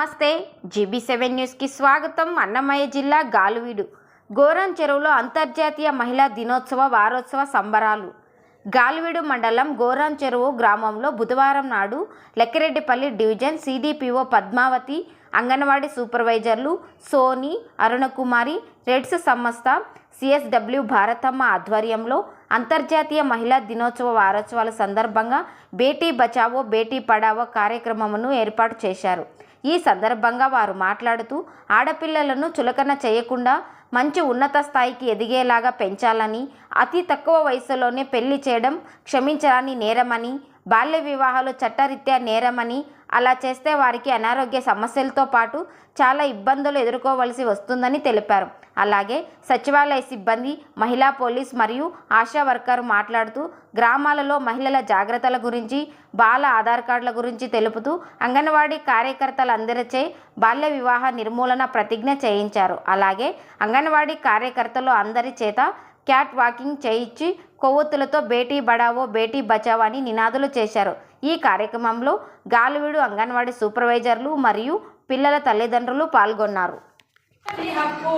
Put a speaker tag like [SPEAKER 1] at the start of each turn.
[SPEAKER 1] నమస్తే. GB seven న్యూస్కి స్వాగతం. అన్నమయ్య జిల్లా గాలువీడు. గోరం చెరువులో అంతర్జాతీయ మహిళా దినోత్సవ వారోత్సవ సంబరాలు. గాలివీడు మండలం గోరం చెరువు గ్రామంలో బుధవారం నాడు లెక్కిరెడ్డిపల్లి డివిజన్ సిడిపిఓ పద్మావతి అంగన్వాడీ సూపర్వైజర్లు సోని అరుణకుమారి రెడ్స్ సంస్థ సిఎస్డబ్ల్యూ భారతమ్మ ఆధ్వర్యంలో అంతర్జాతీయ మహిళా దినోత్సవ వారోత్సవాల సందర్భంగా బేటీ బచావో బేటీ పడావో కార్యక్రమమును ఏర్పాటు చేశారు. ఈ సందర్భంగా వారు మాట్లాడుతూ ఆడపిల్లలను చులకన చేయకుండా మంచి ఉన్నత స్థాయికి ఎదిగేలాగా పెంచాలని అతి తక్కువ వయసులోనే పెళ్ళి చేయడం క్షమించరాని నేరమని బాల్య వివాహాలు చట్టరీత్యా నేరమని అలా చేస్తే వారికి అనారోగ్య సమస్యలతో పాటు చాలా ఇబ్బందులు ఎదుర్కోవలసి వస్తుందని తెలిపారు. అలాగే సచివాలయ సిబ్బంది మహిళా పోలీస్ మరియు ఆశా వర్కర్ మాట్లాడుతూ గ్రామాలలో మహిళల జాగ్రత్తల గురించి బాల ఆధార్ కార్డుల గురించి తెలుపుతూ అంగన్వాడీ కార్యకర్తలందరిచే బాల్య వివాహ నిర్మూలన ప్రతిజ్ఞ చేయించారు. అలాగే అంగన్వాడీ కార్యకర్తలు అందరి చేత క్యాట్ వాకింగ్ చేయించి కొవ్వొత్తులతో బేటీ బడావో బేటీ బచావో అని నినాదులు చేశారు. ఈ కార్యక్రమంలో గాలివీడు అంగన్వాడీ సూపర్వైజర్లు మరియు పిల్లల తల్లిదండ్రులు పాల్గొన్నారు.
[SPEAKER 2] హక్కు